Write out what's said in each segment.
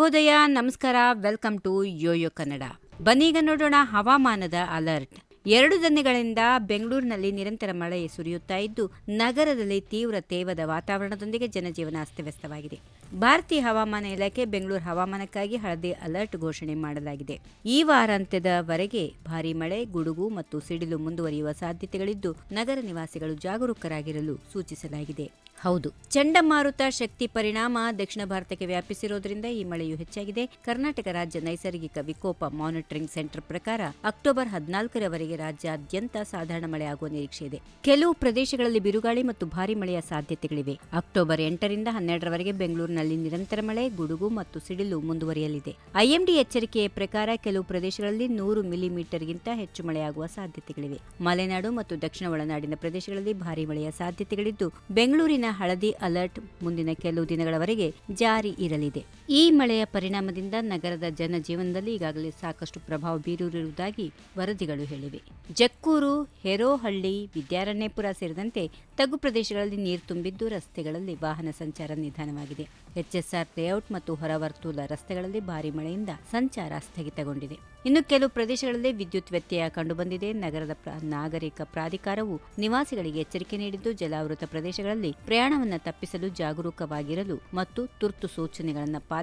ಶುಭೋದಯ ನಮಸ್ಕಾರ. Welcome to YoYo Kannada. ಬನ್ನೀಗ ನೋಡೋಣ ಹವಾಮಾನದ ಅಲರ್ಟ್. ಎರಡು ದಿನಗಳಿಂದ ಬೆಂಗಳೂರಿನಲ್ಲಿ ನಿರಂತರ ಮಳೆ ಸುರಿಯುತ್ತಾ ಇದ್ದು, ನಗರದಲ್ಲಿ ತೀವ್ರ ತೇವದ ವಾತಾವರಣದೊಂದಿಗೆ ಜನಜೀವನ ಅಸ್ತವ್ಯಸ್ತವಾಗಿದೆ. ಭಾರತೀಯ ಹವಾಮಾನ ಇಲಾಖೆ ಬೆಂಗಳೂರು ಹವಾಮಾನಕ್ಕಾಗಿ ಹಳದಿ ಅಲರ್ಟ್ ಘೋಷಣೆ ಮಾಡಲಾಗಿದೆ. ಈ ವಾರಾಂತ್ಯದವರೆಗೆ ಭಾರೀ ಮಳೆ, ಗುಡುಗು ಮತ್ತು ಸಿಡಿಲು ಮುಂದುವರಿಯುವ ಸಾಧ್ಯತೆಗಳಿದ್ದು, ನಗರ ನಿವಾಸಿಗಳು ಜಾಗರೂಕರಾಗಿರಲು ಸೂಚಿಸಲಾಗಿದೆ. ಹೌದು. ಚಂಡಮಾರುತ ಶಕ್ತಿ ಪರಿಣಾಮ ದಕ್ಷಿಣ ಭಾರತಕ್ಕೆ ವ್ಯಾಪಿಸಿರೋದ್ರಿಂದ ಈ ಮಳೆಯು ಹೆಚ್ಚಾಗಿದೆ. ಕರ್ನಾಟಕ ರಾಜ್ಯ ನೈಸರ್ಗಿಕ ವಿಕೋಪ ಮಾನಿಟರಿಂಗ್ ಸೆಂಟರ್ ಪ್ರಕಾರ ಅಕ್ಟೋಬರ್ ಹದಿನಾಲ್ಕರವರೆಗೆ ರಾಜ್ಯಾದ್ಯಂತ ಸಾಧಾರಣ ಮಳೆ ಆಗುವ ನಿರೀಕ್ಷೆ ಇದೆ. ಕೆಲವು ಪ್ರದೇಶಗಳಲ್ಲಿ ಬಿರುಗಾಳಿ ಮತ್ತು ಭಾರಿ ಮಳೆಯ ಸಾಧ್ಯತೆಗಳಿವೆ. ಅಕ್ಟೋಬರ್ ಎಂಟರಿಂದ ಹನ್ನೆರಡರವರೆಗೆ ಬೆಂಗಳೂರಿನಲ್ಲಿ ನಿರಂತರ ಮಳೆ, ಗುಡುಗು ಮತ್ತು ಸಿಡಿಲು ಮುಂದುವರಿಯಲಿದೆ. ಐಎಂಡಿ ಎಚ್ಚರಿಕೆಯ ಪ್ರಕಾರ ಕೆಲವು ಪ್ರದೇಶಗಳಲ್ಲಿ ನೂರು ಮಿಲಿಮೀಟರ್ಗಿಂತ ಹೆಚ್ಚು ಮಳೆಯಾಗುವ ಸಾಧ್ಯತೆಗಳಿವೆ. ಮಲೆನಾಡು ಮತ್ತು ದಕ್ಷಿಣ ಒಳನಾಡಿನ ಪ್ರದೇಶಗಳಲ್ಲಿ ಭಾರಿ ಮಳೆಯ ಸಾಧ್ಯತೆಗಳಿದ್ದು, ಬೆಂಗಳೂರಿನ ಹಳದಿ ಅಲರ್ಟ್ ಮುಂದಿನ ಕೆಲವು ದಿನಗಳವರೆಗೆ ಜಾರಿ ಇರಲಿದೆ. ಈ ಮಳೆಯ ಪರಿಣಾಮದಿಂದ ನಗರದ ಜನಜೀವನದಲ್ಲಿ ಈಗಾಗಲೇ ಸಾಕಷ್ಟು ಪ್ರಭಾವ ಬೀರಿರುವುದಾಗಿ ವರದಿಗಳು ಹೇಳಿವೆ. ಜಕ್ಕೂರು, ಹೆರೋಹಳ್ಳಿ, ವಿದ್ಯಾರಣ್ಯಪುರ ಸೇರಿದಂತೆ ತಗ್ಗು ಪ್ರದೇಶಗಳಲ್ಲಿ ನೀರು ತುಂಬಿದ್ದು ರಸ್ತೆಗಳಲ್ಲಿ ವಾಹನ ಸಂಚಾರ ನಿಧಾನವಾಗಿದೆ. ಎಚ್ಎಸ್ಆರ್ ಲೇಔಟ್ ಮತ್ತು ಹೊರವರ್ತೂಲ ರಸ್ತೆಗಳಲ್ಲಿ ಭಾರೀ ಮಳೆಯಿಂದ ಸಂಚಾರ ಸ್ಥಗಿತಗೊಂಡಿದೆ. ಇನ್ನು ಕೆಲವು ಪ್ರದೇಶಗಳಲ್ಲಿ ವಿದ್ಯುತ್ ವ್ಯತ್ಯಯ ಕಂಡುಬಂದಿದೆ. ನಗರದ ನಾಗರಿಕ ಪ್ರಾಧಿಕಾರವು ನಿವಾಸಿಗಳಿಗೆ ಎಚ್ಚರಿಕೆ ನೀಡಿದ್ದು, ಜಲಾವೃತ ಪ್ರದೇಶಗಳಲ್ಲಿ ಪ್ರಯಾಣವನ್ನು ತಪ್ಪಿಸಲು ಜಾಗರೂಕವಾಗಿರಲು ಮತ್ತು ತುರ್ತು ಸೂಚನೆಗಳನ್ನು ಪಾಲಿಸಲು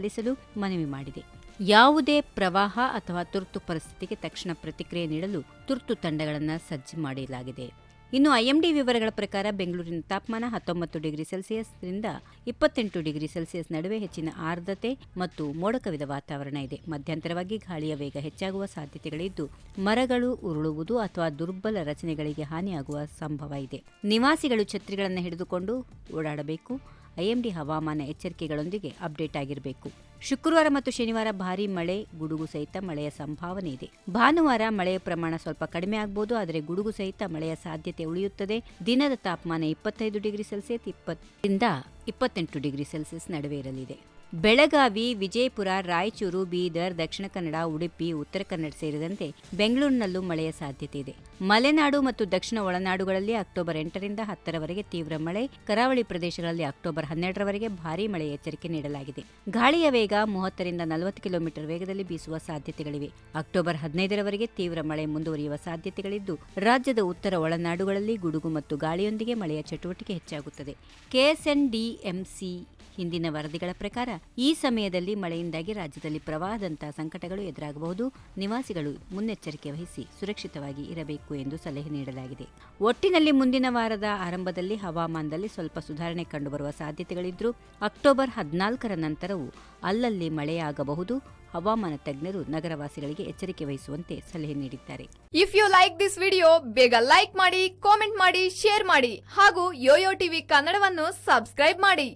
ಮನವಿ ಮಾಡಿದೆ. ಯಾವುದೇ ಪ್ರವಾಹ ಅಥವಾ ತುರ್ತು ಪರಿಸ್ಥಿತಿಗೆ ತಕ್ಷಣ ಪ್ರತಿಕ್ರಿಯೆ ನೀಡಲು ತುರ್ತು ತಂಡಗಳನ್ನು ಸಜ್ಜು ಮಾಡಲಾಗಿದೆ ಇನ್ನು ಐಎಂಡಿ ವಿವರಗಳ ಪ್ರಕಾರ ಬೆಂಗಳೂರಿನ ತಾಪಮಾನ ಹತ್ತೊಂಬತ್ತು ಡಿಗ್ರಿ ಸೆಲ್ಸಿಯಸ್ನಿಂದ ಇಪ್ಪತ್ತೆಂಟು ಡಿಗ್ರಿ ಸೆಲ್ಸಿಯಸ್ ನಡುವೆ ಹೆಚ್ಚಿನ ಆರ್ದ್ರತೆ ಮತ್ತು ಮೋಡಕವಿದ ವಾತಾವರಣ ಇದೆ. ಮಧ್ಯಂತರವಾಗಿ ಗಾಳಿಯ ವೇಗ ಹೆಚ್ಚಾಗುವ ಸಾಧ್ಯತೆಗಳಿದ್ದು ಮರಗಳು ಉರುಳುವುದು ಅಥವಾ ದುರ್ಬಲ ರಚನೆಗಳಿಗೆ ಹಾನಿಯಾಗುವ ಸಂಭವ ಇದೆ. ನಿವಾಸಿಗಳು ಛತ್ರಿಗಳನ್ನು ಹಿಡಿದುಕೊಂಡು ಓಡಾಡಬೇಕು. ಐಎಂಡಿ ಹವಾಮಾನ ಎಚ್ಚರಿಕೆಗಳೊಂದಿಗೆ ಅಪ್ಡೇಟ್ ಆಗಿರಬೇಕು. ಶುಕ್ರವಾರ ಮತ್ತು ಶನಿವಾರ ಭಾರೀ ಮಳೆ, ಗುಡುಗು ಸಹಿತ ಮಳೆಯ ಸಂಭಾವನೆ ಇದೆ. ಭಾನುವಾರ ಮಳೆಯ ಪ್ರಮಾಣ ಸ್ವಲ್ಪ ಕಡಿಮೆ ಆಗಬಹುದು ಆದರೆ ಗುಡುಗು ಸಹಿತ ಮಳೆಯ ಸಾಧ್ಯತೆ ಉಳಿಯುತ್ತದೆ. ದಿನದ ತಾಪಮಾನ ಇಪ್ಪತ್ತೈದು ಡಿಗ್ರಿ ಸೆಲ್ಸಿಯಸ್, ಇಪ್ಪತ್ತರಿಂದ ಇಪ್ಪತ್ತೆಂಟು ಡಿಗ್ರಿ ಸೆಲ್ಸಿಯಸ್ ನಡುವೆ ಇರಲಿದೆ. ಬೆಳಗಾವಿ, ವಿಜಯಪುರ, ರಾಯಚೂರು, ಬೀದರ್, ದಕ್ಷಿಣ ಕನ್ನಡ, ಉಡುಪಿ, ಉತ್ತರ ಕನ್ನಡ ಸೇರಿದಂತೆ ಬೆಂಗಳೂರಿನಲ್ಲೂ ಮಳೆಯ ಸಾಧ್ಯತೆ ಇದೆ. ಮಲೆನಾಡು ಮತ್ತು ದಕ್ಷಿಣ ಒಳನಾಡುಗಳಲ್ಲಿ ಅಕ್ಟೋಬರ್ ಎಂಟರಿಂದ ಹತ್ತರವರೆಗೆ ತೀವ್ರ ಮಳೆ, ಕರಾವಳಿ ಪ್ರದೇಶಗಳಲ್ಲಿ ಅಕ್ಟೋಬರ್ ಹನ್ನೆರಡರವರೆಗೆ ಭಾರೀ ಮಳೆ ಎಚ್ಚರಿಕೆ ನೀಡಲಾಗಿದೆ. ಗಾಳಿಯ ವೇಗ ಮೂವತ್ತರಿಂದ ನಲವತ್ತು ಕಿಲೋಮೀಟರ್ ವೇಗದಲ್ಲಿ ಬೀಸುವ ಸಾಧ್ಯತೆಗಳಿವೆ. ಅಕ್ಟೋಬರ್ ಹದಿನೈದರವರೆಗೆ ತೀವ್ರ ಮಳೆ ಮುಂದುವರಿಯುವ ಸಾಧ್ಯತೆಗಳಿದ್ದು, ರಾಜ್ಯದ ಉತ್ತರ ಒಳನಾಡುಗಳಲ್ಲಿ ಗುಡುಗು ಮತ್ತು ಗಾಳಿಯೊಂದಿಗೆ ಮಳೆಯ ಚಟುವಟಿಕೆ ಹೆಚ್ಚಾಗುತ್ತದೆ. ಕೆಎಸ್ಎನ್ಡಿಎಂಸಿ ಹಿಂದಿನ ವರದಿಗಳ ಪ್ರಕಾರ ಈ ಸಮಯದಲ್ಲಿ ಮಳೆಯಿಂದಾಗಿ ರಾಜ್ಯದಲ್ಲಿ ಪ್ರವಾಹದಂತಹ ಸಂಕಟಗಳು ಎದುರಾಗಬಹುದು. ನಿವಾಸಿಗಳು ಮುನ್ನೆಚ್ಚರಿಕೆ ವಹಿಸಿ ಸುರಕ್ಷಿತವಾಗಿ ಇರಬೇಕು ಎಂದು ಸಲಹೆ ನೀಡಲಾಗಿದೆ. ಒಟ್ಟಿನಲ್ಲಿ ಮುಂದಿನ ವಾರದ ಆರಂಭದಲ್ಲಿ ಹವಾಮಾನದಲ್ಲಿ ಸ್ವಲ್ಪ ಸುಧಾರಣೆ ಕಂಡುಬರುವ ಸಾಧ್ಯತೆಗಳಿದ್ದರೂ ಅಕ್ಟೋಬರ್ ಹದಿನಾಲ್ಕರ ನಂತರವೂ ಅಲ್ಲಲ್ಲಿ ಮಳೆಯಾಗಬಹುದು. ಹವಾಮಾನ ತಜ್ಞರು ನಗರವಾಸಿಗಳಿಗೆ ಎಚ್ಚರಿಕೆ ವಹಿಸುವಂತೆ ಸಲಹೆ ನೀಡಿದ್ದಾರೆ. If you like this video ಬೇಗ ಲೈಕ್ ಮಾಡಿ ಕಾಮೆಂಟ್ ಮಾಡಿ ಶೇರ್ ಮಾಡಿ ಹಾಗೂ ಯೋಯೋ ಟಿವಿ ಕನ್ನಡವನ್ನು ಸಬ್ಸ್ಕ್ರೈಬ್ ಮಾಡಿ.